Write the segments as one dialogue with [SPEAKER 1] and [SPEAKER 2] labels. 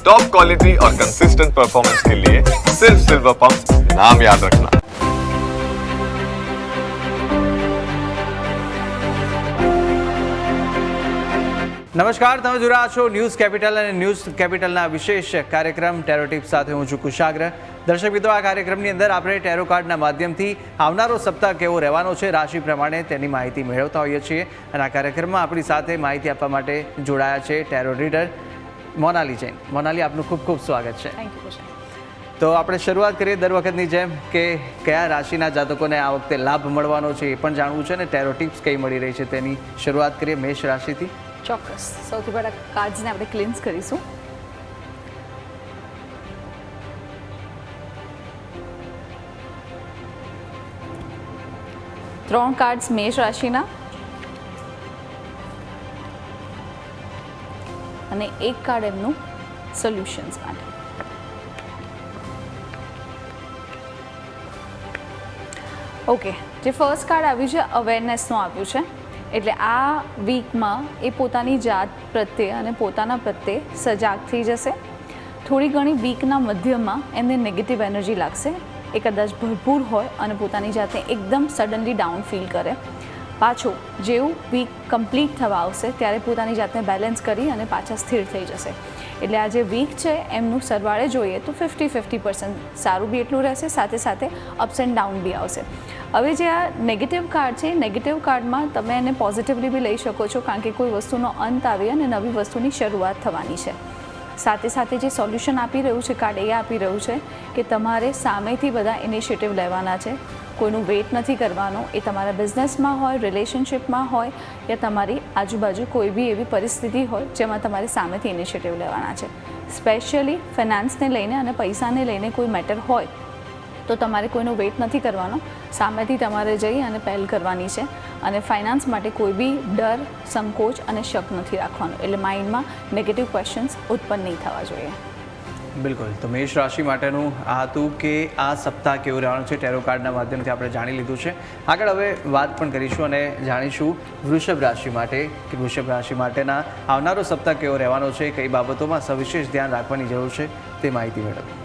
[SPEAKER 1] Top quality और consistent performance के लिए सिर्फ सिल्वर पंप नाम याद रखना
[SPEAKER 2] નમસ્કાર તમે જોઈ રહ્યા છો ન્યૂઝ કેપિટલ અને ન્યૂઝ કેપિટલના વિશેષ કાર્યક્રમ ટેરો ટિપ સાથે હું છું કુશાગ્ર દર્શક મિત્રો આ કાર્યક્રમની અંદર આપણે ટેરો કાર્ડના માધ્યમથી આવનારો સપ્તાહ કેવો રહેવાનો છે રાશિ પ્રમાણે તેની માહિતી મેળવતા હોઈએ છીએ અને આ કાર્યક્રમમાં આપણી સાથે માહિતી આપવા માટે જોડાયા છે ટેરો રીડર મોનાલી જૈન. મોનાલી આપનું ખૂબ ખૂબ સ્વાગત છે.
[SPEAKER 3] થેન્ક યુ
[SPEAKER 2] તો આપણે શરૂઆત કરીએ દર વખતની જેમ કે કયા રાશિના જાતકોને આ વખતે લાભ મળવાનો છે એ પણ જાણવું છે ને? ટેરો ટિપ્સ કઈ મળી રહી છે તેની શરૂઆત કરીએ મેષ રાશિથી.
[SPEAKER 3] ચોક્કસ. સૌથી પહેલાં કાર્ડ્સને આપણે ક્લિન્સ કરીશું. ત્રણ કાર્ડ્સ મેષ રાશિના. અને એક કાર્ડ એમનું સોલ્યુશન્સ માટે. ઓકે જે ફર્સ્ટ કાર્ડ આવ્યું છે અવેરનેસનું આવ્યું છે. એટલે આ વીકમાં એ પોતાની જાત પ્રત્યે અને પોતાના પ્રત્યે સજાગ થઈ જશે. થોડી ઘણી વીકના મધ્યમાં એમને નેગેટિવ એનર્જી લાગશે. એ કદાચ ભરપૂર હોય અને પોતાની જાતને એકદમ સડનલી ડાઉન ફીલ કરે. પાછું જેવું વીક કમ્પ્લીટ થવા આવશે, ત્યારે પોતાની જાતને બેલેન્સ કરી અને પાછા સ્થિર થઈ જશે. એટલે આ જે વીક છે, એમનું સરવાળે જોઈએ તો ફિફ્ટી ફિફ્ટી પર્સન્ટ સારું બી એટલું રહેશે, સાથે સાથે અપ્સ એન્ડ ડાઉન બી આવશે. હવે જે આ નેગેટિવ કાર્ડ છે નેગેટિવ કાર્ડમાં તમે એને પોઝિટિવલી બી લઈ શકો છો, કારણ કે કોઈ વસ્તુનો અંત આવી અને નવી વસ્તુની શરૂઆત થવાની છે. સાથે સાથે જે સોલ્યુશન આપી રહ્યું છે, કાર્ડ એ આપી રહ્યું છે કે તમારે સામેથી બધા ઇનિશિયેટિવ લેવાના છે. કોઈનું વેઇટ નથી કરવાનું. એ તમારા બિઝનેસમાં હોય રિલેશનશિપમાં હોય યા તમારી આજુબાજુ કોઈ બી એવી પરિસ્થિતિ હોય જેમાં તમારે સામેથી ઇનિશિયેટિવ લેવાના છે. સ્પેશિયલી ફિનાન્સને લઈને અને પૈસાને લઈને કોઈ મેટર હોય તો તમારે કોઈનો વેઇટ નથી કરવાનો. સામેથી તમારે જઈ અને પહેલ કરવાની છે. અને ફાઇનાન્સ માટે કોઈ બી ડર, સંકોચ અને શક નથી રાખવાનો. એટલે માઇન્ડમાં નેગેટિવ ક્વેશ્ચન્સ ઉત્પન્ન નહીં થવા જોઈએ.
[SPEAKER 2] બિલકુલ. તો મેષ રાશિ માટેનું આ હતું કે આ સપ્તાહ કેવું રહેવાનું છે? ટેરો કાર્ડના માધ્યમથી આપણે જાણી લીધું છે. આગળ હવે વાત પણ કરીશું અને જાણીશું વૃષભ રાશિ માટે કે વૃષભ રાશિ માટેના આવનારો સપ્તાહ કેવો રહેવાનો છે? કઈ બાબતોમાં સવિશેષ ધ્યાન રાખવાની જરૂર છે તે માહિતી મેળવો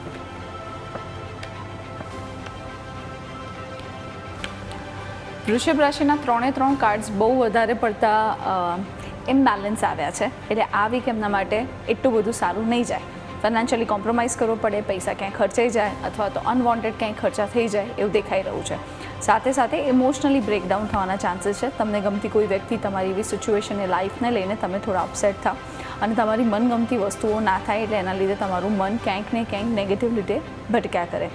[SPEAKER 3] વૃષભ રાશિના ત્રણે ત્રણ કાર્ડ્સ બહુ વધારે પડતા ઇમ્બેલેન્સ આવ્યા છે. એટલે આ વીક એમના માટે એટલું બધું સારું નહીં જાય. ફાઇનાન્શિયલી કોમ્પ્રોમાઇઝ કરવો પડે, પૈસા ક્યાંય ખર્ચાઈ જાય અથવા તો અનવોન્ટેડ ક્યાંય ખર્ચા થઈ જાય એવું દેખાઈ રહ્યું છે. સાથે સાથે ઇમોશનલી બ્રેકડાઉન થવાના ચાન્સીસ છે. તમને ગમતી કોઈ વ્યક્તિ તમારી એવી સિચ્યુએશન એ લાઈફને લઈને તમે થોડા અપસેટ થાવ. અને તમારી મનગમતી વસ્તુઓ ના થાય એટલે એના લીધે તમારું મન ક્યાંક ને ક્યાંક નેગેટિવ રીતે ભટક્યા કરે.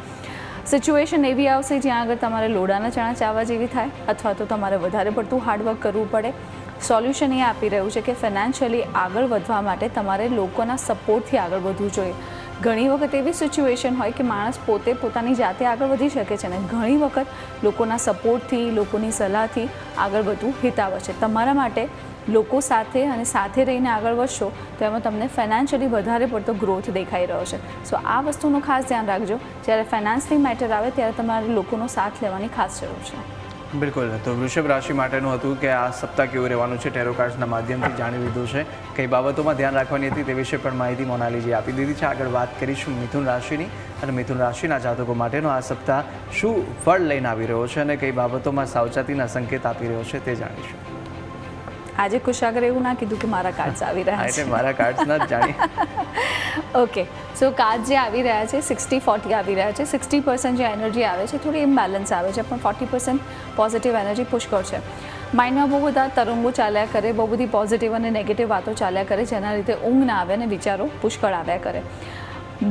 [SPEAKER 3] સિચ્યુએશન એવી આવશે જ્યાં આગળ તમારે લોડાના ચણા ચાવવા જેવી થાય, અથવા તો તમારે વધારે પડતું હાર્ડવર્ક કરવું પડે. સોલ્યુશન એ આપી રહ્યું છે કે ફિનાન્શિયલી આગળ વધવા માટે તમારે લોકોના સપોર્ટથી આગળ વધવું જોઈએ. ઘણી વખત એવી સિચ્યુએશન હોય કે માણસ પોતે પોતાની જાતે આગળ વધી શકે છે ને ઘણી વખત લોકોના સપોર્ટથી લોકોની સલાહથી આગળ વધવું હિતાવ છે. તમારા માટે લોકો સાથે અને સાથે રહીને આગળ વધશો, તો એમાં તમને ફાઇનાન્શિયલી વધારે પડતો ગ્રોથ દેખાઈ રહ્યો છે. સો આ વસ્તુનું ખાસ ધ્યાન રાખજો. જ્યારે ફાઇનાન્સની મેટર આવે, ત્યારે તમારે લોકોનો સાથ લેવાની ખાસ જરૂર છે.
[SPEAKER 2] બિલકુલ. તો વૃષભ રાશિ માટેનું હતું કે આ સપ્તાહ કેવું રહેવાનું છે? ટેરોકાર્ડ્સના માધ્યમથી જાણી લીધું છે. કઈ બાબતોમાં ધ્યાન રાખવાની હતી તે વિશે પણ માહિતી મોનાલીજી આપી દીધી છે. આગળ વાત કરીશું મિથુન રાશિની અને મિથુન રાશિના જાતકો માટેનો આ સપ્તાહ શું ફળ લઈને આવી રહ્યો છે અને કઈ બાબતોમાં સાવચેતીના સંકેત આપી રહ્યો છે તે જાણીશું.
[SPEAKER 3] આજે કુશાગર એવું ના કીધું કે મારા કાર્ડ્સ આવી રહ્યા છે.
[SPEAKER 2] મારા કાર્ડ્સ ના જાણી.
[SPEAKER 3] ઓકે સો કાર્ડ જે આવી રહ્યા છે સિક્સટી ફોર્ટી આવી રહ્યા છે સિક્સટી પર્સન્ટ જે એનર્જી આવે છે થોડી ઇમ્બેલેન્સ આવે છે પણ ફોર્ટી પર્સન્ટ પોઝિટિવ એનર્જી પુષ્કળ છે માઇન્ડમાં બહુ બધા તરંગો ચાલ્યા કરે બહુ બધી પોઝિટિવ અને નેગેટિવ વાતો ચાલ્યા કરે જેના લીધે ઊંઘ ના આવે અને વિચારો પુષ્કળ આવ્યા કરે.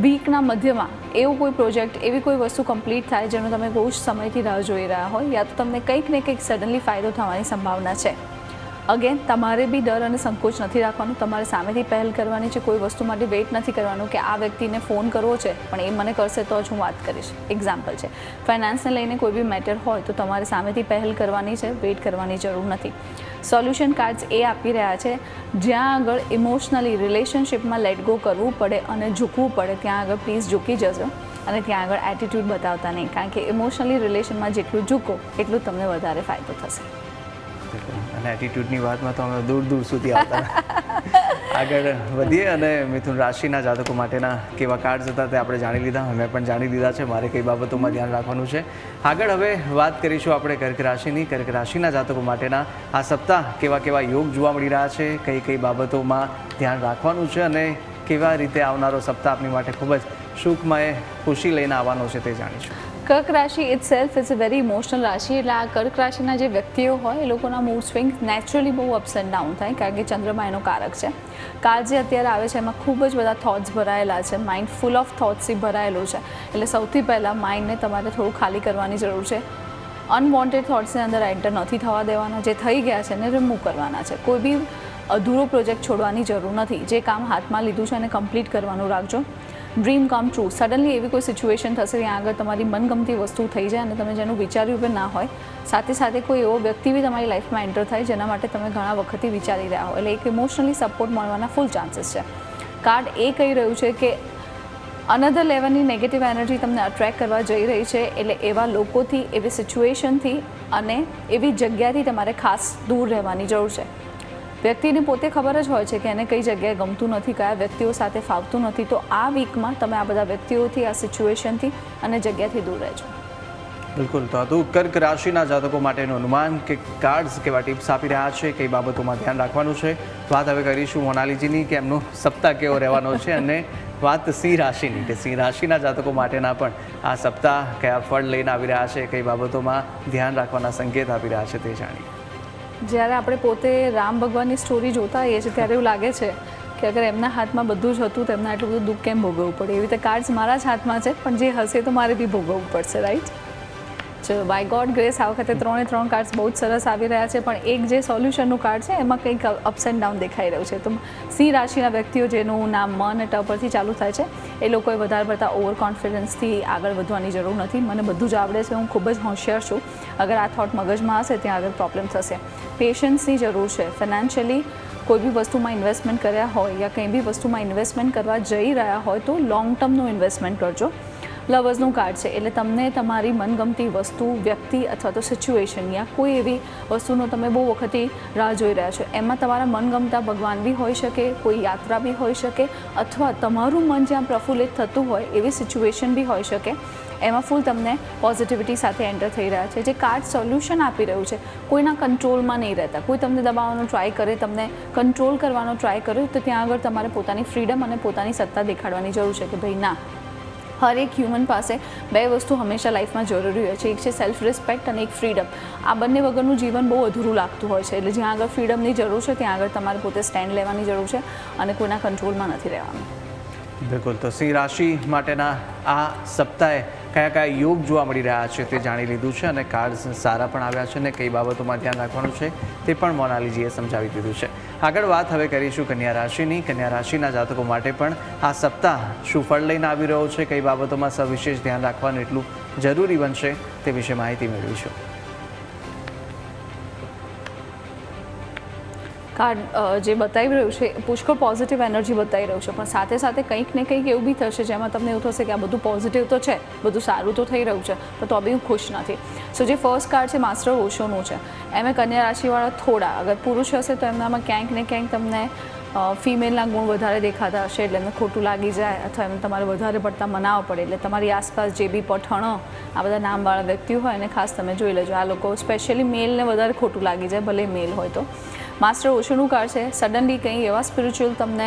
[SPEAKER 3] વીકના મધ્યમાં એવું કોઈ પ્રોજેક્ટ એવી કોઈ વસ્તુ કમ્પ્લીટ થાય જેનો તમે બહુ જ સમયથી રાહ જોઈ રહ્યા હોય યા તો તમને કંઈક ને કંઈક સડનલી ફાયદો થવાની સંભાવના છે. અગેન તમારે બી ડર અને સંકોચ નથી રાખવાનું. તમારે સામેથી પહેલ કરવાની છે. કોઈ વસ્તુ માટે વેઇટ નથી કરવાનું કે આ વ્યક્તિને ફોન કરવો છે, પણ એ મને કરશે તો જ હું વાત કરીશ. એક્ઝામ્પલ છે. ફાઇનાન્સને લઈને કોઈ બી મેટર હોય તો તમારે સામેથી પહેલ કરવાની છે વેઇટ કરવાની જરૂર નથી. સોલ્યુશન કાર્ડ્સ એ આપી રહ્યા છે. જ્યાં આગળ ઇમોશનલી રિલેશનશિપમાં લેટ ગો કરવું પડે અને ઝૂકવું પડે, ત્યાં આગળ પ્લીઝ ઝૂકી જજો અને ત્યાં આગળ એટીટ્યૂડ બતાવતા નહીં. કારણ કે ઇમોશનલી રિલેશનમાં જેટલું ઝૂકો, એટલું તમને વધારે ફાયદો થશે.
[SPEAKER 2] અને એટીટ્યૂડની વાતમાં તો અમે દૂર દૂર સુધી આવતા. આગળ વધીએ અને મિથુન રાશિના જાતકો માટેના કેવા કાર્ડ હતા તે આપણે જાણી લીધા. અમે પણ જાણી લીધા છે. મારે કઈ બાબતોમાં ધ્યાન રાખવાનું છે. આગળ હવે વાત કરીશું આપણે કર્ક રાશિની. કર્ક રાશિના જાતકો માટેના આ સપ્તાહ કેવા કેવા યોગ જોવા મળી રહ્યા છે કઈ કઈ બાબતોમાં ધ્યાન રાખવાનું છે અને કેવા રીતે આવનારો સપ્તાહ આપની માટે ખૂબ જ સુખમય ખુશી લઈને આવવાનો છે તે જાણીશું.
[SPEAKER 3] કર્ક રાશિ itself is a very emotional રાશિ. એટલે આ કર્ક રાશિના જે વ્યક્તિઓ હોય, એ લોકોના મૂડ સ્વિંગ નેચરલી બહુ અપ્સ એન્ડ ડાઉન થાય, કારણ કે ચંદ્રમા એનો કારક છે. કાળ જે અત્યારે આવે છે, એમાં ખૂબ જ બધા થોટ્સ ભરાયેલા છે. માઇન્ડ ફૂલ ઓફ થોટ્સથી ભરાયેલું છે. એટલે સૌથી પહેલાં માઇન્ડને તમારે થોડું ખાલી કરવાની જરૂર છે. અનવોન્ટેડ થોટ્સની અંદર એન્ટર નથી થવા દેવાના. જે થઈ ગયા છે, એને રિમૂવ કરવાના છે. કોઈ બી અધૂરો પ્રોજેક્ટ છોડવાની જરૂર નથી. જે કામ હાથમાં લીધું છે, એને કમ્પ્લીટ કરવાનું રાખજો. ડ્રીમ કમ ટ્રુ સડનલી એવી કોઈ સિચ્યુએશન થશે ત્યાં આગળ તમારી મનગમતી વસ્તુ થઈ જાય અને તમે જેનું વિચાર્યું પણ ના હોય. સાથે સાથે કોઈ એવો વ્યક્તિ બી તમારી લાઈફમાં એન્ટર થાય જેના માટે તમે ઘણા વખતથી વિચારી રહ્યા હો એટલે એક ઇમોશનલી સપોર્ટ મળવાના ફૂલ ચાન્સીસ છે. કાર્ડ એ કહી રહ્યું છે કે અનધર લેવલની નેગેટિવ એનર્જી તમને અટ્રેક કરવા જઈ રહી છે. એટલે એવા લોકોથી, એવી સિચ્યુએશનથી અને એવી જગ્યાથી તમારે ખાસ દૂર રહેવાની જરૂર છે. વ્યક્તિને પોતે ખબર જ હોય છે કે એને કઈ જગ્યાએ ગમતું નથી, કયા વ્યક્તિઓ સાથે ફાવતું નથી. તો આ વીકમાં તમે આ બધા વ્યક્તિઓથી, આ સિચ્યુએશનથી અને જગ્યાથી દૂર રહેજો.
[SPEAKER 2] બિલકુલ. તો હતું કર્ક રાશિના જાતકો માટેનું અનુમાન કે કાર્ડ્સ કેવા ટિપ્સ આપી રહ્યા છે, કઈ બાબતોમાં ધ્યાન રાખવાનું છે. વાત હવે કરીશું મોનાલીજીની કે એમનો સપ્તાહ કેવો રહેવાનો છે અને વાત સિંહ રાશિની કે સિંહ રાશિના જાતકો માટેના પણ આ સપ્તાહ કયા ફળ લઈને આવી રહ્યા છે, કઈ બાબતોમાં ધ્યાન રાખવાના સંકેત આપી રહ્યા છે તે જાણીએ.
[SPEAKER 3] જ્યારે આપણે પોતે રામ ભગવાનની સ્ટોરી જોતા હોઈએ છીએ, ત્યારે એવું લાગે છે કે અગર એમના હાથમાં બધું જ હતું, તો એમને આટલું બધું દુઃખ કેમ ભોગવવું પડે? એવી રીતે કાર્ડ્સ મારા જ હાથમાં છે, પણ જે હશે તો મારે બી ભોગવવું પડશે રાઈટ ચલો બાય ગોડ ગ્રેસ આ વખતે ત્રણે ત્રણ કાર્ડ્સ બહુ જ સરસ આવી રહ્યા છે, પણ એક જે સોલ્યુશનનું કાર્ડ છે, એમાં કંઈક અપ્સ એન્ડ ડાઉન દેખાઈ રહ્યું છે. તો સિંહ રાશિના વ્યક્તિઓ જેનું નામ મન અને ટ પરથી ચાલુ થાય છે, એ લોકોએ વધારે પડતા ઓવર કોન્ફિડન્સથી આગળ વધવાની જરૂર નથી. મને બધું જ આવડે છે, હું ખૂબ જ હોશિયાર છું. અગર આ થોટ મગજમાં હશે, ત્યાં આગળ પ્રોબ્લેમ થશે. પેશન્સની જરૂર છે. ફિનાન્શિયલી કોઈ બી વસ્તુમાં ઇન્વેસ્ટમેન્ટ કર્યા હોય યા કંઈ બી વસ્તુમાં ઇન્વેસ્ટમેન્ટ કરવા જઈ રહ્યા હોય તો લોંગ ટર્મનું ઇન્વેસ્ટમેન્ટ કરજો. લવર્સનું કાર્ડ છે. એટલે તમને તમારી મનગમતી વસ્તુ, વ્યક્તિ અથવા તો સિચ્યુએશન યા કોઈ એવી વસ્તુનો તમે બહુ વખતથી રાહ જોઈ રહ્યા છો. એમાં તમારા મનગમતા ભગવાન બી હોઈ શકે, કોઈ યાત્રા બી હોઈ શકે અથવા તમારું મન જ્યાં પ્રફુલ્લિત થતું હોય એવી સિચ્યુએશન બી હોઈ શકે. એમાં ફૂલ તમને પોઝિટિવિટી સાથે એન્ટર થઈ રહ્યા છે. જે કાર્ડ સોલ્યુશન આપી રહ્યું છે, કોઈના કંટ્રોલમાં નહીં રહેતા. કોઈ તમને દબાવવાનો ટ્રાય કરે, તમને કંટ્રોલ કરવાનો ટ્રાય કરે, તો ત્યાં આગળ તમારે પોતાની ફ્રીડમ અને પોતાની સત્તા દેખાડવાની જરૂર છે કે ભાઈ ના. હરેક હ્યુમન પાસે બે વસ્તુ હંમેશા લાઈફમાં જરૂરી હોય છે. એક છે સેલ્ફ રિસ્પેક્ટ અને એક ફ્રીડમ આ બંને વગરનું જીવન બહુ અધૂરું લાગતું હોય છે. એટલે જ્યાં આગળ ફ્રીડમની જરૂર છે, ત્યાં આગળ તમારે પોતે સ્ટેન્ડ લેવાની જરૂર છે અને કોઈના કંટ્રોલમાં નથી રહેવાનું.
[SPEAKER 2] બિલકુલ. તો સિંહ રાશિ માટેના આ સપ્તાહે કયા કયા યોગ જોવા મળી રહ્યા છે તે જાણી લીધું છે અને કાર્ડ્સ સારા પણ આવ્યા છે અને કઈ બાબતોમાં ધ્યાન રાખવાનું છે તે પણ મોનાલીજીએ સમજાવી દીધું છે. આગળ વાત હવે કરીશું કન્યા રાશિની. કન્યા રાશિના જાતકો માટે પણ આ સપ્તાહ શું ફળ લઈને આવી રહ્યો છે, કઈ બાબતોમાં સવિશેષ ધ્યાન રાખવાનું એટલું જરૂરી બનશે તે વિશે માહિતી મેળવીશું.
[SPEAKER 3] કાર્ડ જે બતાવી રહ્યું છે, પુષ્કળ પોઝિટિવ એનર્જી બતાવી રહ્યું છે. પણ સાથે સાથે કંઈક ને કંઈક એવું બી થશે જેમાં તમને એવું થશે કે આ બધું પોઝિટિવ તો છે, બધું સારું તો થઈ રહ્યું છે, પણ તો બી હું ખુશ નથી. સો જે ફર્સ્ટ કાર્ડ છે માસ્ટર ઓશોનું છે. એમાં કન્યા રાશિવાળા થોડા. અગર પુરુષ હશે તો એમનામાં ક્યાંક ને ક્યાંક તમને ફિમેલના ગુણ વધારે દેખાતા હશે, એટલે એમને ખોટું લાગી જાય, અથવા એમને તમારે વધારે પડતા મનાવવા પડે, એટલે તમારી આસપાસ જે બી પઠણો, આ બધા નામવાળા વ્યક્તિઓ હોય એને ખાસ તમે જોઈ લેજો. આ લોકો સ્પેશિયલી મેલને વધારે ખોટું લાગી જાય, ભલે મેલ હોય તો. માસ્ટર ઓશોનું કાર્ડ છે. સડનલી કંઈ એવા સ્પિરિચ્યુઅલ તમને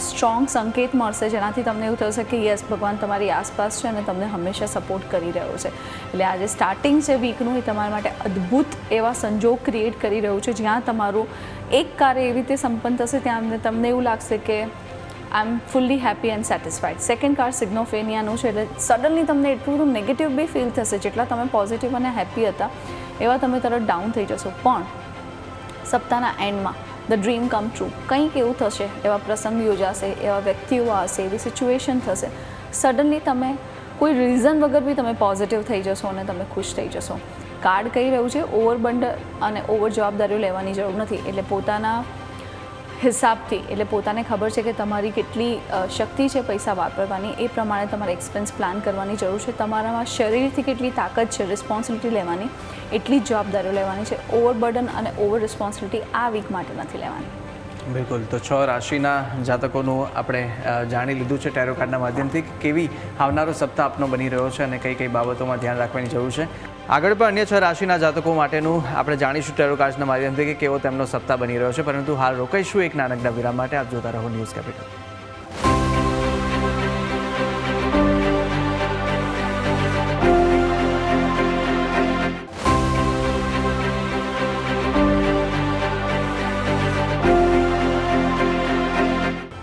[SPEAKER 3] સ્ટ્રોંગ સંકેત મળશે જેનાથી તમને એવું થશે કે યસ ભગવાન તમારી આસપાસ છે અને તમને હંમેશા સપોર્ટ કરી રહ્યો છે. એટલે આજે સ્ટાર્ટિંગ છે વીકનું એ તમારા માટે અદ્ભુત એવા સંજોગ ક્રિએટ કરી રહ્યું છે. જ્યાં તમારું એક કાર્ય એવી રીતે સંપન્ન થશે ત્યાં તમને- એવું લાગશે કે I am fully happy and satisfied second card સિગ્નોફેનિયાનું છે એટલે સડનલી તમને એટલું બધું નેગેટિવ બી ફીલ થશે જેટલા તમે પોઝિટિવ અને હેપી હતા, એવા તમે તરત ડાઉન થઈ જશો. પણ સપ્તાહના એન્ડમાં ધ ડ્રીમ કમ ટ્રુ. કંઈક એવું થશે, એવા પ્રસંગ યોજાશે, એવા વ્યક્તિઓ આવશે, એવી સિચ્યુએશન થશે. સડનલી તમે કોઈ રીઝન વગર બી તમે પોઝિટિવ થઈ જશો અને તમે ખુશ થઈ જશો. કાર્ડ કહી રહ્યું છે? ઓવરબંડ અને ઓવર જવાબદારીઓ લેવાની જરૂર નથી. એટલે પોતાના હિસાબથી, એટલે પોતાને ખબર છે કે તમારી કેટલી શક્તિ છે પૈસા વાપરવાની, એ પ્રમાણે તમારે એક્સપેન્સ પ્લાન કરવાની જરૂર છે. તમારામાં શરીરથી કેટલી તાકાત છે રિસ્પોન્સિબિલિટી લેવાની, એટલી જવાબદારીઓ લેવાની છે. ઓવરબર્ડન અને ઓવર રિસ્પોન્સિબિલિટી આ વીક માટે નથી લેવાની.
[SPEAKER 2] બિલકુલ. તો છ રાશિના જાતકોનું આપણે જાણી લીધું છે ટેરો કાર્ડના માધ્યમથી કેવી આવનારો સપ્તાહ આપનો બની રહ્યો છે અને કઈ કઈ બાબતોમાં ધ્યાન રાખવાની જરૂર છે. આગળ પણ અન્ય છ રાશિના જાતકો માટેનું આપણે જાણીશું ટેરો કાર્ડના માધ્યમથી કે કેવો તેમનો સપ્તાહ બની રહ્યો છે. પરંતુ હાલ રોકાઈશું એક નાનકડા વિરામ માટે. આપ જોતા રહો ન્યૂઝ કેપિટલ.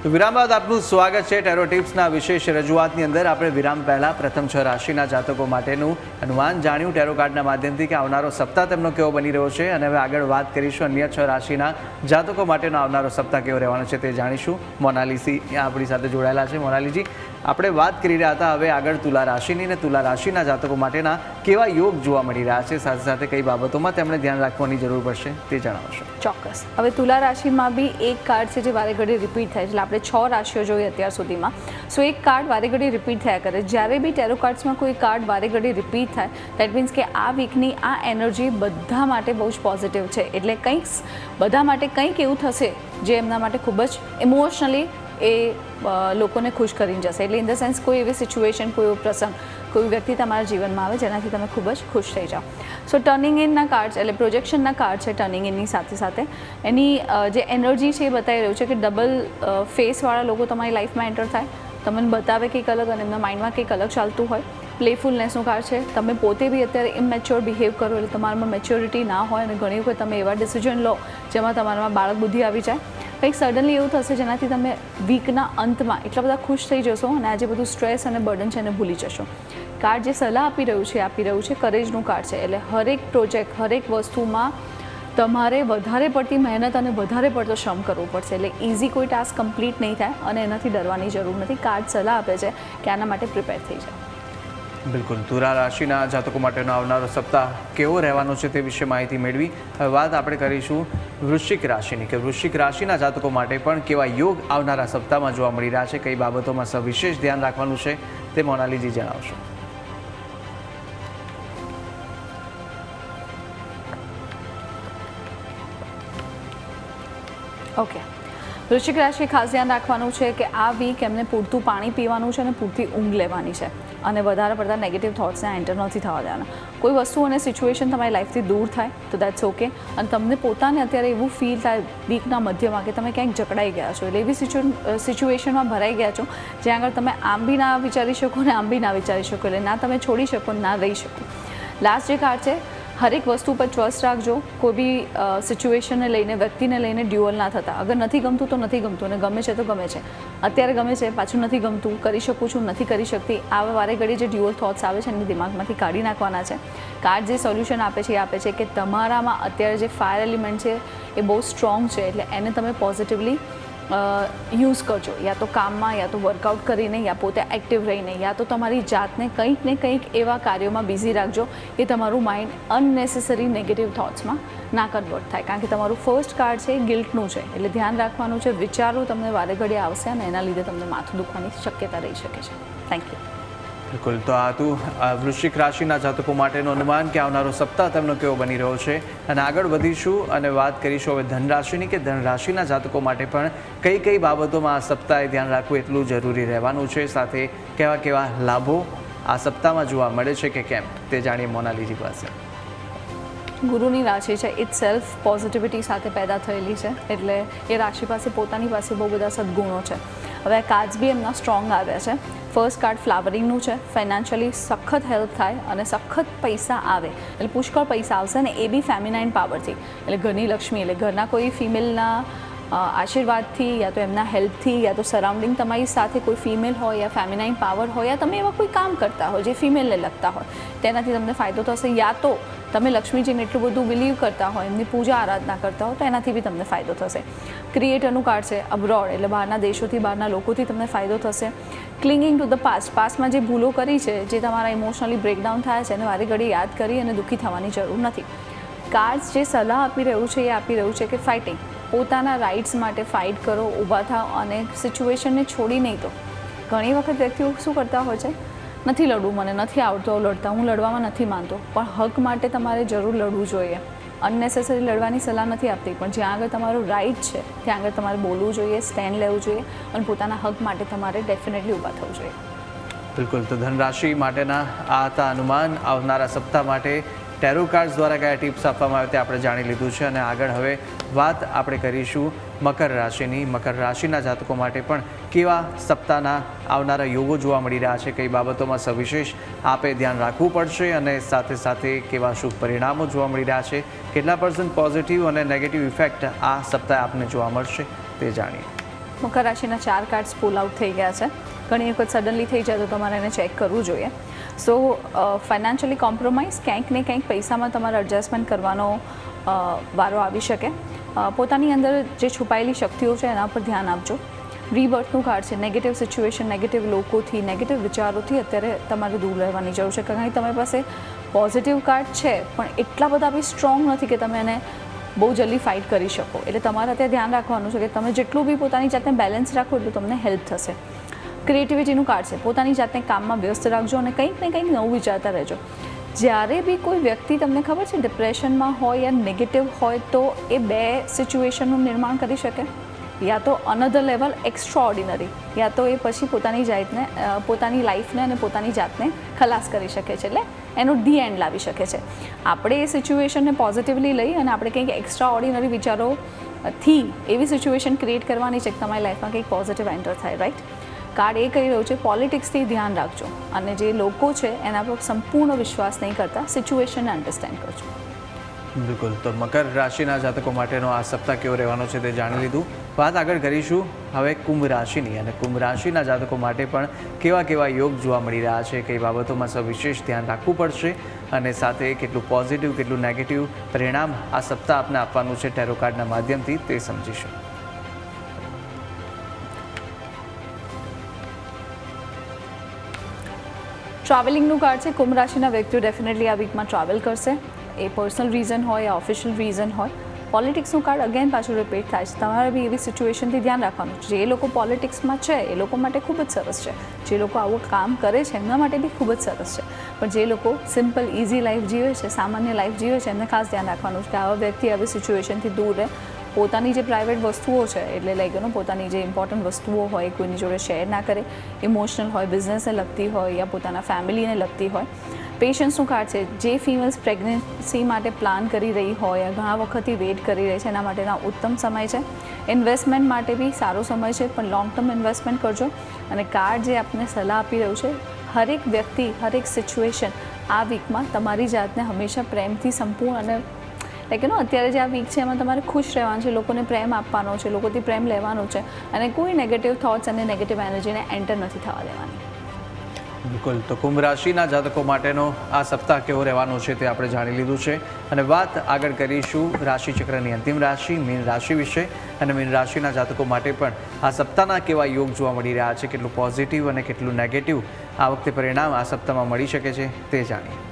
[SPEAKER 2] તો વિરામ બાદ આપનું સ્વાગત છે ટેરો ટિપ્સના વિશેષ રજૂઆતની અંદર. આપણે વિરામ પહેલા પ્રથમ છ રાશિના જાતકો માટેનું અનુમાન જાણ્યું ટેરો કાર્ડના માધ્યમથી કે આવનારો સપ્તાહ તેમનો કેવો બની રહ્યો છે અને હવે આગળ વાત કરીશું અન્ય છ રાશિના જાતકો માટેનો આવનારો સપ્તાહ કેવો રહેવાનો છે તે જાણીશું. મોનાલીસી આપણી સાથે જોડાયેલા છે. મોનાલીજી આપણે વાત કરી રહ્યા હતા હવે આગળ તુલા રાશિની અને તુલા રાશિના જાતકો માટેના કેવા યોગ જોવા મળી રહ્યા છે. સાથે સાથે કઈ બાબતોમાં તેમણે ધ્યાન રાખવાની જરૂર પડશે તે જણાવશો.
[SPEAKER 3] ચોક્કસ. હવે તુલા રાશિમાં બી એક કાર્ડ છે જે વારે ઘડી રિપીટ થાય છે. એટલે આપણે છ રાશિઓ જોઈએ અત્યાર સુધીમાં. સો એક કાર્ડ વારે ઘડી રિપીટ થયા કરે. જ્યારે બી ટેરો કાર્ડ્સમાં કોઈ કાર્ડ વારે ઘડી રિપીટ થાય દેટ મીન્સ કે આ વીકની આ એનર્જી બધા માટે બહુ જ પોઝિટિવ છે. એટલે કંઈક બધા માટે કંઈક એવું થશે જે એમના માટે ખૂબ જ ઇમોશનલી એ લોકોને ખુશ કરીને જશે. એટલે ઇન ધ સેન્સ કોઈ એવી સિચ્યુએશન કોઈ એવો પ્રસંગ, કોઈ વ્યક્તિ તમારા જીવનમાં આવે જેનાથી તમે ખૂબ જ ખુશ થઈ જાઓ. સો ટર્નિંગ ઇનના કાર્ડ્સ એટલે પ્રોજેક્શનના કાર્ડ છે ટર્નિંગ ઇનની સાથે સાથે. એની જે એનર્જી છે એ બતાવી રહ્યું છે કે ડબલ ફેસવાળા લોકો તમારી લાઈફમાં એન્ટર થાય. તમને બતાવે કંઈક અલગ અને એમના માઇન્ડમાં કંઈક અલગ ચાલતું હોય. પ્લેફુલનેસનું કાર્ડ છે. તમે પોતે બી અત્યારે ઇમેચ્યોર બિહેવ કરો એટલે તમારામાં મેચ્યોરિટી ના હોય અને ઘણી વખત તમે એવા ડિસિઝન લો જેમાં તમારામાં બાળક બુદ્ધિ આવી જાય. કંઈક સડનલી એવું થશે જેનાથી તમે વીકના અંતમાં એટલા બધા ખુશ થઈ જશો અને આ જે બધું સ્ટ્રેસ અને બર્ડન છે એને ભૂલી જશો. કાર્ડ જે સલાહ આપી રહ્યું છે આપી રહ્યું છે કરેજનું કાર્ડ છે. એટલે હરેક પ્રોજેક્ટ હરેક વસ્તુમાં તમારે વધારે પડતી મહેનત અને વધારે પડતો શ્રમ કરવો પડશે. એટલે ઇઝી કોઈ ટાસ્ક કમ્પ્લીટ નહીં થાય અને એનાથી ડરવાની જરૂર નથી. કાર્ડ સલાહ આપે છે કે આના માટે પ્રિપેર થઈ જાય.
[SPEAKER 2] બિલકુલ. તુલા રાશિના જાતકો માટેનો આવનારો સપ્તાહ કેવો રહેવાનો છે તે વિશે માહિતી મેળવી. હવે વાત આપણે કરીશું વૃશ્ચિક રાશિની કે વૃશ્ચિક રાશિના જાતકો માટે પણ કેવા યોગ આવનારા સપ્તાહમાં જોવા મળી રહ્યા છે, કઈ બાબતોમાં સવિશેષ ધ્યાન રાખવાનું છે તે મોનાલીજી જણાવશો.
[SPEAKER 3] ઓકે. વૃશ્ચિક રાશિ ખાસ ધ્યાન રાખવાનું છે કે આ વીક એમને પૂરતું પાણી પીવાનું છે અને પૂરતી ઊંઘ લેવાની છે. અને વધારે પડતા નેગેટિવ થોટ્સને એન્ટર નથી થવા દેવાના. કોઈ વસ્તુ અને સિચ્યુએશન તમારી લાઈફથી દૂર થાય, તો દેટ્સ ઓકે અને તમને પોતાને અત્યારે એવું ફીલ થાય વીકના મધ્યમાં કે તમે ક્યાંક જકડાઈ ગયા છો. એટલે એવી સિચ્યુએશનમાં ભરાઈ ગયા છો, જ્યાં આગળ તમે આમ બી ના વિચારી શકો ને આમ બી ના વિચારી શકો. એટલે ના તમે છોડી શકો, ના રહી શકો. લાસ્ટ જે કાર્ડ છે, હરેક વસ્તુ પર ટ્રસ્ટ રાખજો. કોઈ બી સિચ્યુએશનને લઈને, વ્યક્તિને લઈને ડ્યુઅલ ના થતા. અગર નથી ગમતું તો નથી ગમતું અને ગમે છે તો ગમે છે. અત્યારે ગમે છે, પાછું નથી ગમતું, કરી શકું છું, નથી કરી શકતી. આ વારે ઘડી જે ડ્યુઅલ થોટ્સ આવે છે, એની દિમાગમાંથી કાઢી નાખવાના છે. કાર્ડ જે સોલ્યુશન આપે છે, એ આપે છે કે તમારામાં અત્યારે જે ફાયર એલિમેન્ટ છે, એ બહુ સ્ટ્રોંગ છે, એટલે એને તમે પોઝિટિવલી યુઝ કરજો. યા તો કામમાં, યા તો વર્કઆઉટ કરીને, યા પોતે એક્ટિવ રહીને, યા તો તમારી જાતને કંઈક ને કંઈક એવા કાર્યોમાં બિઝી રાખજો કે તમારું માઇન્ડ અનનેસેસરી નેગેટિવ થોટ્સમાં ના કન્વર્ટ થાય. કારણ કે તમારું ફર્સ્ટ કાર્ડ છે એ ગિલ્ટનું છે. એટલે ધ્યાન રાખવાનું છે, વિચારો તમને વારે ઘડી આવશે અને એના લીધે તમને માથું દુખવાની શક્યતા રહી શકે છે. થેન્ક યુ
[SPEAKER 2] બિલકુલ. તો આ હતું વૃશ્ચિક રાશિના જાતકો માટેનું અનુમાન કે આવનારો સપ્તાહ તેમનો કેવો બની રહ્યો છે? અને આગળ વધીશું અને વાત કરીશું હવે ધનરાશિની કે ધન રાશિના જાતકો માટે પણ કઈ કઈ બાબતોમાં આ સપ્તાહે ધ્યાન રાખવું એટલું જરૂરી રહેવાનું છે? સાથે કેવા કેવા લાભો આ સપ્તાહમાં જોવા મળે છે કે કેમ? તે જાણીએ મોનાલીજી પાસે.
[SPEAKER 3] ગુરુની રાશિ છે ઇટ સેલ્ફ પોઝિટિવિટી સાથે પેદા થયેલી છે. એટલે એ રાશિ પાસે, પોતાની પાસે બહુ બધા સદગુણો છે. હવે આ કાર્ડ્સ બી એમના સ્ટ્રોંગ આવ્યા છે. ફર્સ્ટ કાર્ડ ફ્લાવરિંગનું છે. ફાઇનાન્શિયલી સખત હેલ્પ થાય અને સખત પૈસા આવે. એટલે પુષ્કળ પૈસા આવશે ને એ બી ફેમિનાઇન પાવરથી એટલે ઘરની લક્ષ્મી એટલે ઘરના કોઈ ફિમેલના આશીર્વાદથી યા તો એમના હેલ્પથી યા તો સરાઉન્ડિંગ તમારી સાથે કોઈ ફિમેલ હોય યા ફેમિનાઇન પાવર હોય યા તમે એવા કોઈ કામ કરતા હોય જે ફિમેલને લગતા હોય. તેનાથી તમને ફાયદો થશે યા તો તમે લક્ષ્મીજીને એટલું બધું બિલીવ કરતા હોય, એમની પૂજા આરાધના કરતા હો તો એનાથી બી તમને ફાયદો થશે. ક્રિએટરનું કાર્ડ છે અબ્રોડ એટલે બહારના દેશોથી, બહારના લોકોથી તમને ફાયદો થશે. ક્લિંગિંગ ટુ ધ પાસ્ટ પાસ્ટમાં જે ભૂલો કરી છે, જે તમારા ઇમોશનલી બ્રેકડાઉન થયા છે, એને વારે ઘડી યાદ કરી અને દુઃખી થવાની જરૂર નથી. કાર્ડ્સ જે સલાહ આપી રહ્યું છે, એ આપી રહ્યું છે કે ફાઇટિંગ પોતાના રાઇટ્સ માટે ફાઇટ કરો, ઊભા થાઓ અને સિચ્યુએશનને છોડી નહીં તો ઘણી વખત વ્યક્તિઓ શું કરતા હોય છે? નથી લડવું, મને નથી આવડતો લડતા, હું લડવામાં નથી માનતો. પણ હક માટે તમારે જરૂર લડવું જોઈએ. અનનેસેસરી લડવાની સલાહ નથી આપતી, પણ જ્યાં આગળ તમારો રાઇટ છે, ત્યાં આગળ તમારે બોલવું જોઈએ સ્ટેન્ડ લેવું જોઈએ અને પોતાના હક માટે તમારે ડેફિનેટલી ઊભા થવું જોઈએ.
[SPEAKER 2] બિલકુલ, તો ધનરાશિ માટેના આ હતા અનુમાન. આવનારા સપ્તાહ માટે ટેરો કાર્ડ્સ દ્વારા કયા ટિપ્સ આપવામાં આવે તે આપણે જાણી લીધું છે અને આગળ હવે વાત આપણે કરીશું મકર રાશિની. મકર રાશિના જાતકો માટે પણ કેવા સપ્તાહના આવનારા યોગો જોવા મળી રહ્યા છે? કઈ બાબતોમાં સવિશેષ આપે ધ્યાન રાખવું પડશે અને સાથે સાથે કેવા શુભ પરિણામો જોવા મળી રહ્યા છે? કેટલા પર્સન્ટ પોઝિટિવ અને નેગેટિવ ઇફેક્ટ આ સપ્તાહે આપને જોવા મળશે તે જાણીએ.
[SPEAKER 3] મકર રાશિના ચાર કાર્ડ્સ પુલ આઉટ થઈ ગયા છે. ઘણી વખત સડનલી થઈ જાય તો તમારે એને ચેક કરવું જોઈએ. સો ફાઇનાન્શિયલી કોમ્પ્રોમાઇઝ ક્યાંક ને ક્યાંક પૈસામાં તમારે એડજસ્ટમેન્ટ કરવાનો વારો આવી શકે. પોતાની અંદર જે છુપાયેલી શક્તિઓ છે એના પર ધ્યાન આપજો. રીબર્થનું કાર્ડ છે. નેગેટિવ સિચ્યુએશન નેગેટિવ લોકોથી નેગેટિવ વિચારોથી અત્યારે તમારે દૂર રહેવાની જરૂર છે. કારણ કે તમારી પાસે પોઝિટિવ કાર્ડ છે, પણ એટલા બધા બી સ્ટ્રોંગ નથી કે તમે એને બહુ જલ્દી ફાઇટ કરી શકો. એટલે તમારે અત્યારે ધ્યાન રાખવાનું છે કે તમે જેટલું બી પોતાની જાતને બેલેન્સ રાખો એટલું તમને હેલ્પ થશે. ક્રિએટિવિટીનું કાર્ડ છે. પોતાની જાતને કામમાં વ્યસ્ત રાખજો અને કંઈક ને કંઈક નવું વિચારતા રહેજો. જ્યારે બી કોઈ વ્યક્તિ તમને ખબર છે ડિપ્રેશનમાં હોય યા નેગેટિવ હોય તો એ બે સિચ્યુએશનનું નિર્માણ કરી શકે. યા તો અનધર લેવલ એક્સ્ટ્રા ઓર્ડિનરી યા તો એ પછી પોતાની જાતને પોતાની લાઈફને અને પોતાની જાતને ખલાસ કરી શકે છે, એટલે એનું ધી એન્ડ લાવી શકે છે. આપણે એ સિચ્યુએશનને પોઝિટિવલી લઈ અને આપણે કંઈક એક્સ્ટ્રા ઓર્ડિનરી વિચારોથી એવી સિચ્યુએશન ક્રિએટ કરવાની છે કે તમારી લાઈફમાં કંઈક પોઝિટિવ એન્ટર થાય રાઈટ કાર્ડ એ કહી રહ્યું છે પોલિટિક્સથી ધ્યાન રાખજો અને જે લોકો છે, એના પર સંપૂર્ણ વિશ્વાસ નહીં કરતા સિચ્યુએશનને અન્ડરસ્ટેન્ડ કરજો.
[SPEAKER 2] બિલકુલ. તો મકર રાશિના જાતકો માટેનો આ સપ્તાહ કેવો રહેવાનો છે તે જાણી લીધું. વાત આગળ કરીશું હવે કુંભ રાશિની અને કુંભ રાશિના જાતકો માટે પણ કેવા કેવા યોગ જોવા મળી રહ્યા છે, કઈ બાબતોમાં સવિશેષ ધ્યાન રાખવું પડશે અને સાથે કેટલું પોઝિટિવ કેટલું નેગેટિવ પરિણામ આ સપ્તાહ આપને આપવાનું છે ટેરો કાર્ડના માધ્યમથી તે સમજીશું.
[SPEAKER 3] ટ્રાવેલિંગનું કાર્ડ છે. કુંભ રાશિના વ્યક્તિઓ ડેફિનેટલી આ વીકમાં ટ્રાવેલ કરશે. એ પર્સનલ રીઝન હોય યા ઓફિશિયલ રીઝન હોય. પોલિટિક્સનું કાર્ડ અગેન પાછું રિપીટ થાય છે. તમારે બી એવી સિચ્યુએશનથી ધ્યાન રાખવાનું. જે લોકો પોલિટિક્સમાં છે, એ લોકો માટે ખૂબ જ સરસ છે. જે લોકો આવું કામ કરે છે, એમના માટે બી ખૂબ જ સરસ છે. પણ જે લોકો સિમ્પલ ઇઝી લાઈફ જીવે છે, સામાન્ય લાઈફ જીવે છે, એમને ખાસ ધ્યાન રાખવાનું છે કે આવા વ્યક્તિ આવી સિચ્યુએશનથી દૂર રહે. પોતાની જે પ્રાઇવેટ વસ્તુઓ છે, એટલે લાઈક એનો પોતાની જે ઇમ્પોર્ટન્ટ વસ્તુઓ હોય, કોઈની જોડે શેર ના કરે ઇમોશનલ હોય બિઝનેસને લગતી હોય યા પોતાના ફેમિલીને લગતી હોય પેશન્સનું કાર્ડ છે. જે ફિમેલ્સ પ્રેગ્નન્સી માટે પ્લાન કરી રહી હોય ઘણા વખતથી વેઇટ કરી રહી છે, એના માટેના ઉત્તમ સમય છે. ઇન્વેસ્ટમેન્ટ માટે બી સારો સમય છે, પણ લોંગ ટર્મ ઇન્વેસ્ટમેન્ટ કરજો. અને કાર્ડ જે આપને સલાહ આપી રહ્યું છે, હરેક વ્યક્તિ, હરેક સિચ્યુએશન આ વીકમાં તમારી જાતને હંમેશા પ્રેમથી સંપૂર્ણ અને લાઈક નો, અત્યારે જે આ વીક છે એમાં તમારે ખુશ રહેવાનું છે, લોકોને પ્રેમ આપવાનો છે, લોકોથી પ્રેમ લેવાનો છે અને કોઈ નેગેટિવ થોટ્સ અને નેગેટિવ એનર્જીને એન્ટર નથી થવા દેવાની.
[SPEAKER 2] બિલકુલ. તો કુંભ રાશિના જાતકો માટેનો આ સપ્તાહ કેવો રહેવાનો છે તે આપણે જાણી લીધું છે. અને વાત આગળ કરીશું રાશિચક્રની અંતિમ રાશિ, મીન રાશિ વિશે. અને મીન રાશિના જાતકો માટે પણ આ સપ્તાહના કેવા યોગ જોવા મળી રહ્યા છે, કેટલું પોઝિટિવ અને કેટલું નેગેટિવ આ વખતે પરિણામ આ સપ્તાહમાં મળી શકે છે તે જાણીએ.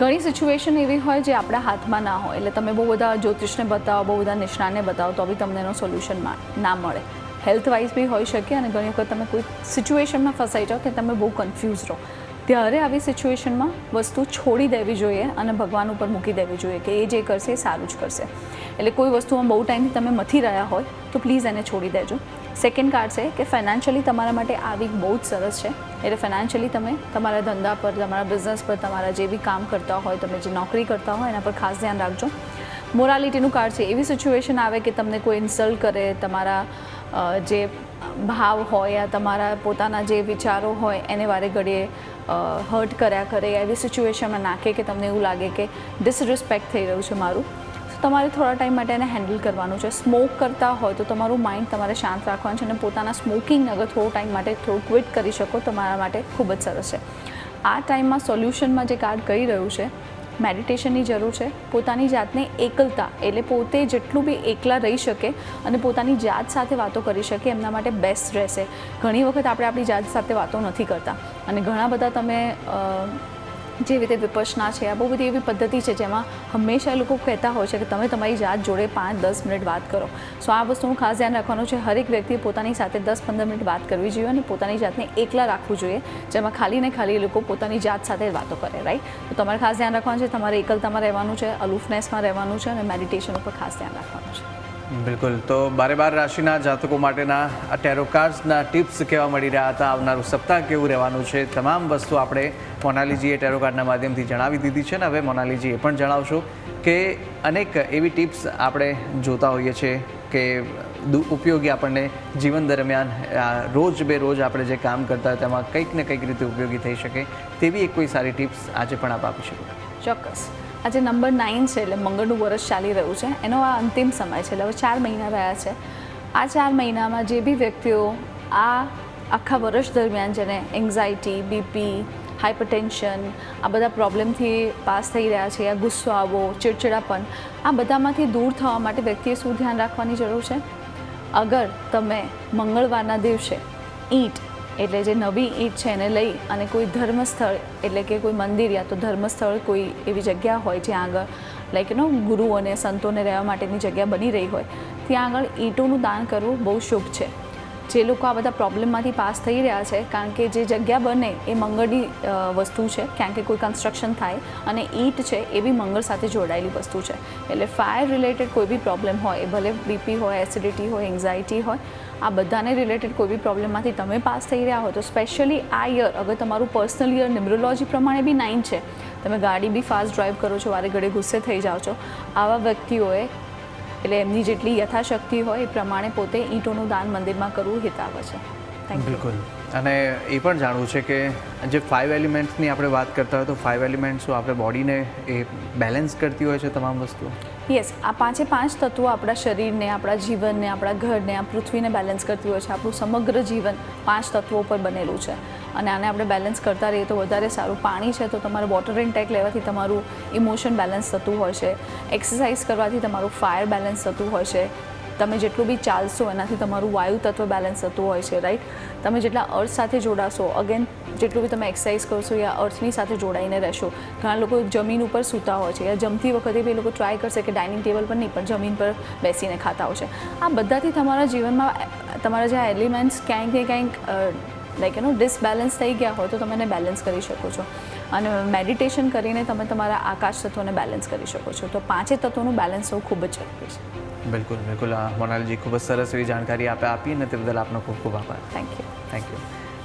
[SPEAKER 3] ઘણી સિચ્યુએશન એવી હોય જે આપણા હાથમાં ના હોય. એટલે તમે બહુ બધા જ્યોતિષને બતાવો, બહુ બધા નિષ્ણાને બતાવો, તો બી તમને એનો સોલ્યુશન ના મળે. હેલ્થ વાઇઝ બી હોઈ શકે અને ઘણી વખત તમે કોઈ સિચ્યુએશનમાં ફસાઈ જાઓ કે તમે બહુ કન્ફ્યુઝ રહો. ત્યારે આવી સિચ્યુએશનમાં વસ્તુ છોડી દેવી જોઈએ અને ભગવાન ઉપર મૂકી દેવી જોઈએ કે એ જે કરશે એ સારું જ કરશે. એટલે કોઈ વસ્તુમાં બહુ ટાઈમથી તમે મથી રહ્યા હોય, તો પ્લીઝ એને છોડી દેજો. સેકન્ડ કાર્ડ છે કે ફાઇનાન્શિયલી તમારા માટે આ વીક બહુ જ સરસ છે. એટલે ફાઇનાન્શિયલી તમે તમારા ધંધા પર, તમારા બિઝનેસ પર, તમારા જે બી કામ કરતા હોય, તમે જે નોકરી કરતા હોય, એના પર ખાસ ધ્યાન રાખજો. મોરાલિટીનું કાર્ડ છે, એવી સિચ્યુએશન આવે કે તમને કોઈ ઇન્સલ્ટ કરે, તમારા જે ભાવ હોય યા તમારા પોતાના જે વિચારો હોય, એને વારે ઘડીએ હર્ટ કર્યા કરે, એવી સિચ્યુએશનમાં નાખે કે તમને એવું લાગે કે ડિસરિસ્પેક્ટ થઈ રહ્યું છે મારું. તમારે થોડા ટાઈમ માટે એને હેન્ડલ કરવાનું છે. સ્મોક કરતા હોય તો તમારું માઇન્ડ તમારે શાંત રાખવાનું છે અને પોતાના સ્મોકિંગ અગર થોડો ટાઈમ માટે થોડું ક્વિટ કરી શકો, તમારા માટે ખૂબ જ સરસ છે. આ ટાઈમમાં સોલ્યુશનમાં જે કાર્ડ કહી રહ્યું છે મેડિટેશનની જરૂર છે. પોતાની જાતને એકલતા, એટલે પોતે જેટલું બી એકલા રહી શકે અને પોતાની જાત સાથે વાતો કરી શકે, એમના માટે બેસ્ટ રહેશે. ઘણી વખત આપણે આપણી જાત સાથે વાતો નથી કરતા. અને ઘણા બધા તમે જેવી રીતે વિપસના છે, આ બહુ બધી એવી પદ્ધતિ છે જેમાં હંમેશા એ લોકો કહેતા હોય છે કે તમે તમારી જાત જોડે પાંચ, દસ મિનિટ વાત કરો. સો આ વસ્તુનું ખાસ ધ્યાન રાખવાનું છે, હરેક વ્યક્તિએ પોતાની સાથે દસ, પંદર મિનિટ વાત કરવી જોઈએ અને પોતાની જાતને એકલા રાખવું જોઈએ, જેમાં ખાલી ને ખાલી એ લોકો પોતાની જાત સાથે વાતો કરે રાઈટ તો તમારે ખાસ ધ્યાન રાખવાનું છે, તમારે એકલતામાં રહેવાનું છે અલુફનેસમાં રહેવાનું છે અને મેડિટેશન ઉપર ખાસ ધ્યાન રાખવાનું છે.
[SPEAKER 2] બિલકુલ. તો બારે બાર રાશિના જાતકો માટેના આ ટેરોકાર્ડ્સના ટિપ્સ કેવા મળી રહ્યા હતા? આવનારું સપ્તાહ કેવું રહેવાનું છે? તમામ વસ્તુ આપણે મોનાલીજીએ ટેરોકાર્ડના માધ્યમથી જણાવી દીધી છે ને હવે મોનાલીજી એ પણ જણાવશો કે અનેક એવી ટિપ્સ આપણે જોતા હોઈએ છીએ કે ઉપયોગી આપણને જીવન દરમિયાન રોજ બે રોજ આપણે જે કામ કરતા હોય તેમાં કંઈક ને કંઈક રીતે ઉપયોગી થઈ શકે તેવી એક કોઈ સારી ટિપ્સ આજે પણ આપ આપી શકો
[SPEAKER 3] ચોક્કસ. આજે નંબર નાઇન છે એટલે મંગળનું વર્ષ ચાલી રહ્યું છે. એનો આ અંતિમ સમય છે. એટલે હવે ચાર મહિના રહ્યા છે. આ ચાર મહિનામાં જે બી વ્યક્તિઓ આ આખા વર્ષ દરમિયાન જેને એન્ઝાયટી બીપી હાઇપરટેન્શન આ બધા પ્રોબ્લેમથી પાસ થઈ રહ્યા છે યા ગુસ્સો આવવો, ચિડચિડાપન, આ બધામાંથી દૂર થવા માટે વ્યક્તિએ શું ધ્યાન રાખવાની જરૂર છે? અગર તમે મંગળવારના દિવસે ઈંટ એટલે જે નવી ઈંટ છે એને લઈ અને કોઈ ધર્મસ્થળ, એટલે કે કોઈ મંદિર યા તો ધર્મસ્થળ કોઈ એવી જગ્યા હોય જ્યાં આગળ લાઈક નો ગુરુ અને સંતોને રહેવા માટેની જગ્યા બની રહી હોય, ત્યાં આગળ ઈંટોનું દાન કરવું બહુ શુભ છે. જે લોકો આ બધા પ્રોબ્લેમમાંથી પાસ થઈ રહ્યા છે, કારણ કે જે જગ્યા બને એ મંગળની વસ્તુ છે, કારણ કે કોઈ કન્સ્ટ્રક્શન થાય અને ઈંટ છે એ બી મંગળ સાથે જોડાયેલી વસ્તુ છે. એટલે ફાયર રિલેટેડ કોઈ બી પ્રોબ્લેમ હોય ભલે બીપી હોય એસિડિટી હોય એન્ઝાયટી હોય આ બધાને રિલેટેડ કોઈ બી પ્રોબ્લેમમાંથી તમે પાસ થઈ રહ્યા હો, તો સ્પેશિયલી આ યર અગર તમારું પર્સનલ યર ન્યુમરોલોજી પ્રમાણે બી નાઇન છે, તમે ગાડી બી ફાસ્ટ ડ્રાઈવ કરો છો, વારે ઘડે ગુસ્સે થઈ જાઓ છો, આવા વ્યક્તિઓએ, એટલે એમની જેટલી યથાશક્તિ હોય એ પ્રમાણે પોતે ઈંટોનું દાન મંદિરમાં કરવું હિતાવ છે.
[SPEAKER 2] બિલકુલ. અને એ પણ જાણવું છે કે જે ફાઇવ એલિમેન્ટ્સની આપણે વાત કરતા હોય તો ફાઇવ એલિમેન્ટ્સ આપણે બોડીને એ બેલેન્સ કરતી હોય છે તમામ વસ્તુઓ?
[SPEAKER 3] યસ આ પાંચે પાંચ તત્વો આપણા શરીરને આપણા જીવનને આપણા ઘરને આ પૃથ્વીને બેલેન્સ કરતી હોય છે. આપણું સમગ્ર જીવન પાંચ તત્વો પર બનેલું છે. અને આને આપણે બેલેન્સ કરતા રહીએ તો વધારે સારું. પાણી છે તો તમારે વોટર ઇન્ટેક લેવાથી તમારું ઇમોશન બેલેન્સ થતું હોય છે. એક્સરસાઇઝ કરવાથી તમારું ફાયર બેલેન્સ થતું હોય છે. તમે જેટલું બી ચાલશો, એનાથી તમારું વાયુ તત્વ બેલેન્સ થતું હોય છે રાઈટ તમે જેટલા અર્થ સાથે જોડાશો અગેન જેટલું બી તમે એક્સરસાઇઝ કરશો યા અર્થની સાથે જોડાઈને રહેશો. ઘણા લોકો જમીન ઉપર સૂતા હોય છે યા જમતી વખતે બી એ લોકો ટ્રાય કરશે કે ડાઇનિંગ ટેબલ પર નહીં, પણ જમીન પર બેસીને ખાતા હોય છે. આ બધાથી તમારા જીવનમાં, તમારા જે એલિમેન્ટ્સ ક્યાંક ને ક્યાંક લાઈક એનો ડિસબેલેન્સ થઈ ગયા હોય તો તમે એને બેલેન્સ કરી શકો છો. અને મેડિટેશન કરીને તમે તમારા આકાશ તત્વોને બેલેન્સ કરી શકો છો. તો પાંચે તત્વોનું બેલેન્સ હોવું ખૂબ જ જરૂરી છે.
[SPEAKER 2] બિલકુલ બિલકુલ. મોનાલજી ખૂબ જ સરસ એવી જાણકારી આપે આપી અને તે બદલ આપનો ખૂબ ખૂબ આભાર.
[SPEAKER 3] થેન્ક યુ
[SPEAKER 2] થેન્ક યુ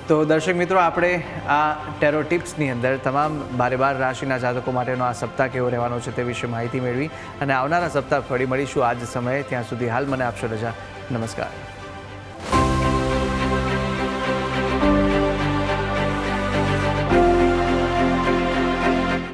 [SPEAKER 2] તો દર્શક મિત્રો આપણે આ ટેરો ટિપ્સની અંદર તમામ બારે બાર રાશિના જાતકો માટેનો આ સપ્તાહ કેવો રહેવાનો છે તે વિશે માહિતી મેળવી અને આવનારા સપ્તાહ ફરી મળીશું આજ સમયે. ત્યાં સુધી હાલ મને આપશો રજા. નમસ્કાર.